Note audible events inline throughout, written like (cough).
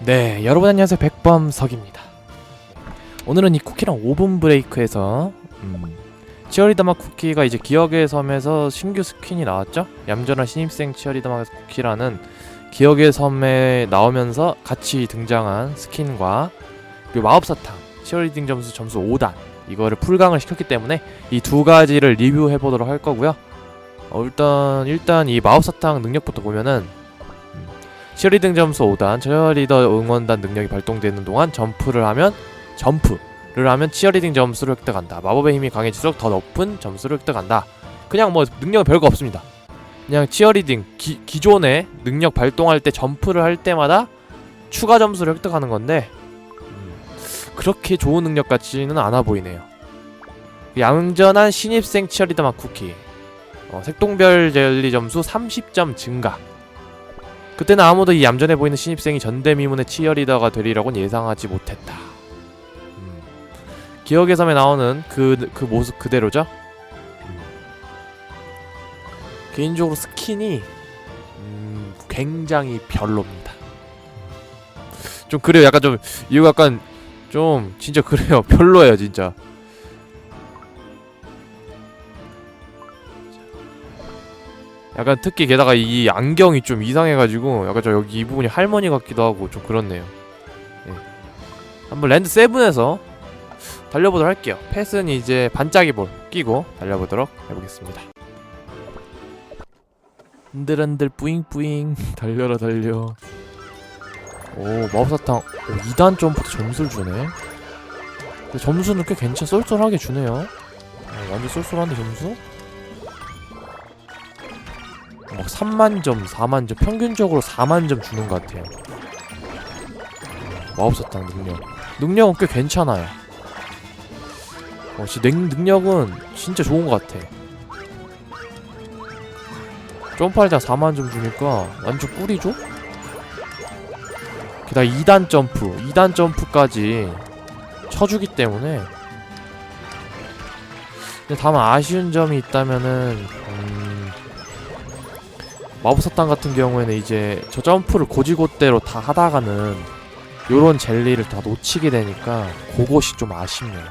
네, 여러분 안녕하세요. 백범석입니다. 오늘은 이 쿠키랑 5분 브레이크에서 음, 치어리더맛 쿠키가 이제 기억의 섬에서 신규 스킨이 나왔죠? 얌전한 신입생 치어리더맛 쿠키라는 기억의 섬에 나오면서 같이 등장한 스킨과 그리고 마법사탕 치어리딩 점수 점수 5단 이거를 풀강을 시켰기 때문에 이 두 가지를 리뷰해 보도록 할 거고요. 어, 일단 일단 이 마법사탕 능력부터 보면은 치어리딩 점수 5단 치어리더 응원단 능력이 발동되는 동안 점프를 하면 점프를 하면 치어리딩 점수를 획득한다. 마법의 힘이 강해질수록 더 높은 점수를 획득한다. 그냥 뭐 능력은 별거 없습니다. 그냥 치어리딩 기, 기존에 능력 발동할 때 점프를 할 때마다 추가 점수를 획득하는 건데 음, 그렇게 좋은 능력 같지는 않아 보이네요. 얌전한 신입생 치어리더 맛 쿠키 어, 색동별 젤리 점수 30점 증가 그때는 아무도 이 얌전해 보이는 신입생이 전대미문의 치어리더가 되리라고는 예상하지 못했다. 음. 기억의 섬에 나오는 그, 그 모습 그대로죠? 음. 개인적으로 스킨이 음, 굉장히 별로입니다. 좀 그래요. 약간 좀 이거 약간 좀 진짜 그래요. (laughs) 별로예요, 진짜. 약간 특히 게다가 이 안경이 좀 이상해가지고 약간 저 여기 이 부분이 할머니 같기도 하고 좀 그렇네요. 네. 한번 랜드 세븐에서 달려보도록 할게요. 펫은 이제 반짝이 볼 끼고 달려보도록 해보겠습니다. 흔들흔들 뿌잉뿌잉 (laughs) 달려라 달려. 오 마법사탕 오, 2단 점프도 점수를 주네. 점수는 꽤 괜찮 쏠쏠하게 주네요. 어, 완전 쏠쏠한데 점수? 막 3만 점, 4만 점, 평균적으로 4만 점 주는 것 같아요. 마법사탕 능력. 능력은 꽤 괜찮아요. 어, 지 능, 능력은 진짜 좋은 것 같아. 점프할 때 4만 점 주니까 완전 꿀이죠? 게다가 2단 점프, 2단 점프까지 쳐주기 때문에 근데 다만 아쉬운 점이 있다면은 음, 마법사탕 같은 경우에는 이제 저 점프를 고지고대로 다 하다가는 요런 젤리를 다 놓치게 되니까 그것이 좀 아쉽네요.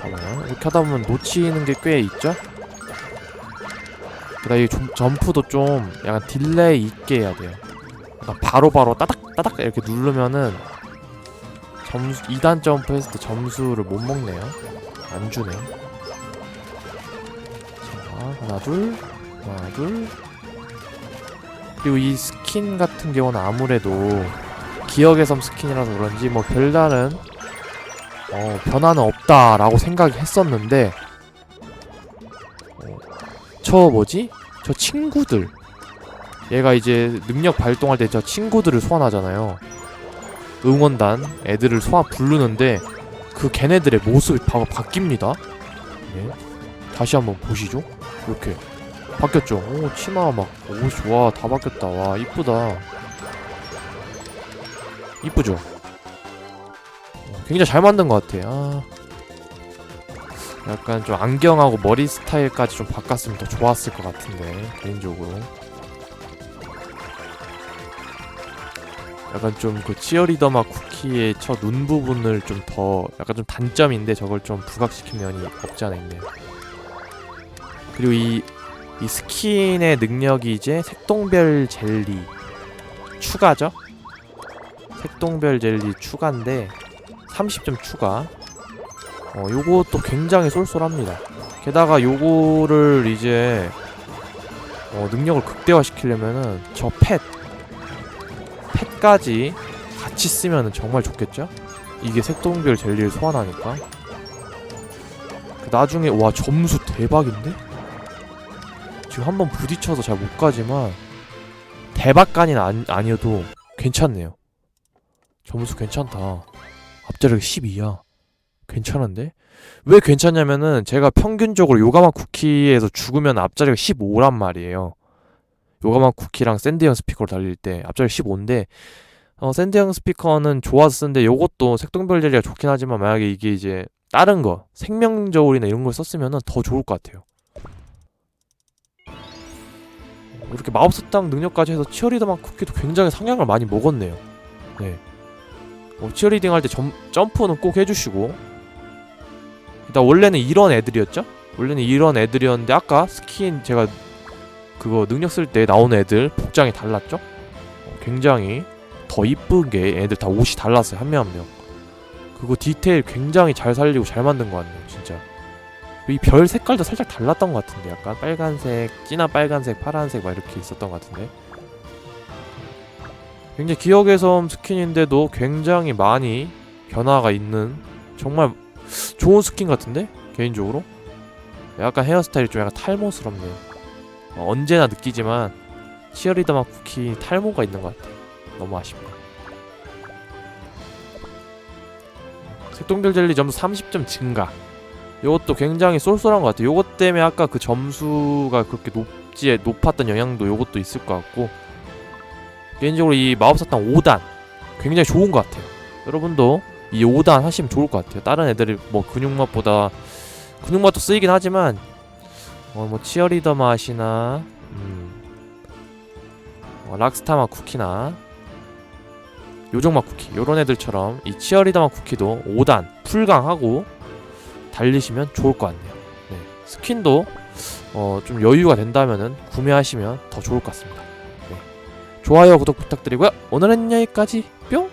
봐봐요. 이렇게 하다 보면 놓치는 게 꽤 있죠? 그다음 이 점- 점프도 좀 약간 딜레이 있게 해야 돼요. 약간 바로바로 따닥 따닥 이렇게 누르면은 점수 2단 점프 했을 때 점수를 못 먹네요. 안 주네. 자, 하나 둘, 하나 둘. 그리고 이 스킨 같은 경우는 아무래도 기억의 섬 스킨이라서 그런지 뭐 별다른 어, 변화는 없다라고 생각했었는데 어, 저 뭐지? 저 친구들 얘가 이제 능력 발동할 때 저 친구들을 소환하잖아요. 응원단 애들을 소환 부르는데 그 걔네들의 모습이 바, 바뀝니다. 네. 다시 한번 보시죠. 이렇게 바뀌었죠. 오 치마 막 옷이 와다 바뀌었다. 와 이쁘다. 이쁘죠. 어, 굉장히 잘 만든 것 같아. 아. 약간 좀 안경하고 머리 스타일까지 좀 바꿨으면 더 좋았을 것 같은데 개인적으로. 약간 좀 그 치어리더마 쿠키의 저눈 부분을 좀 더 약간 좀 단점인데 저걸 좀 부각시킨 면이 없지 않아 있네요. 그리고 이, 이 스킨의 능력이 이제 색동별 젤리 추가죠? 색동별 젤리 추가인데 30점 추가. 어, 요것도 굉장히 쏠쏠합니다. 게다가 요거를 이제 어, 능력을 극대화 시키려면은 저 펫, 펫까지 같이 쓰면은 정말 좋겠죠? 이게 색동별 젤리를 소환하니까. 그 나중에 와 점수 대박인데? 지금 한 번 부딪혀서 잘 못 가지만 대박간이는 아니, 아니어도 괜찮네요. 점수 괜찮다. 앞자리가 12야. 괜찮은데? 왜 괜찮냐면은 제가 평균적으로 요가마 쿠키에서 죽으면 앞자리가 15란 말이에요. 요가마 쿠키랑 샌드형 스피커를 달릴 때 앞자리 15인데 어, 샌드형 스피커는 좋아서 쓰는데 요것도 색동별 젤리가 좋긴 하지만 만약에 이게 이제 다른 거 생명저울이나 이런 걸 썼으면은 더 좋을 것 같아요. 이렇게 마법사탕 능력까지 해서 치어리더만 쿠키도 굉장히 상향을 많이 먹었네요. 네. 어, 치어리딩 할 때 점프는 꼭 해주시고 일단 원래는 이런 애들이었죠? 원래는 이런 애들이었는데 아까 스킨 제가 그거 능력 쓸 때 나오는 애들 복장이 달랐죠? 어, 굉장히 더 이쁜 게 애들 다 옷이 달랐어요 한 명 한 명. 그거 디테일 굉장히 잘 살리고 잘 만든 것 같네요 진짜. 이 별 색깔도 살짝 달랐던 것 같은데 약간 빨간색, 진한 빨간색, 파란색 막 이렇게 있었던 것 같은데. 굉장히 기억의 섬 스킨인데도 굉장히 많이 변화가 있는 정말 좋은 스킨 같은데 개인적으로 약간 헤어스타일이 좀 약간 탈모스럽네요. 어, 언제나 느끼지만 치어리더만 쿠키 탈모가 있는 것 같아. 너무 아쉽다. 색동별 젤리 점수 30점 증가. 요것도 굉장히 쏠쏠한 것 같아요. 요것 때문에 아까 그 점수가 그렇게 높지 높았던 영향도 요것도 있을 것 같고 개인적으로 이 마법사탕 5단 굉장히 좋은 것 같아요. 여러분도 이 5단 하시면 좋을 것 같아요. 다른 애들이 뭐 근육맛보다 근육맛도 쓰이긴 하지만 어, 뭐 치어리더 맛이나 음, 어, 락스타 맛 쿠키나 요정 맛 쿠키 요런 애들처럼 이 치어리더 맛 쿠키도 5단 풀강하고 달리시면 좋을 것 같네요. 네. 스킨도 어, 좀 여유가 된다면은 구매하시면 더 좋을 것 같습니다. 네. 좋아요, 구독 부탁드리고요. 오늘은 여기까지 뿅!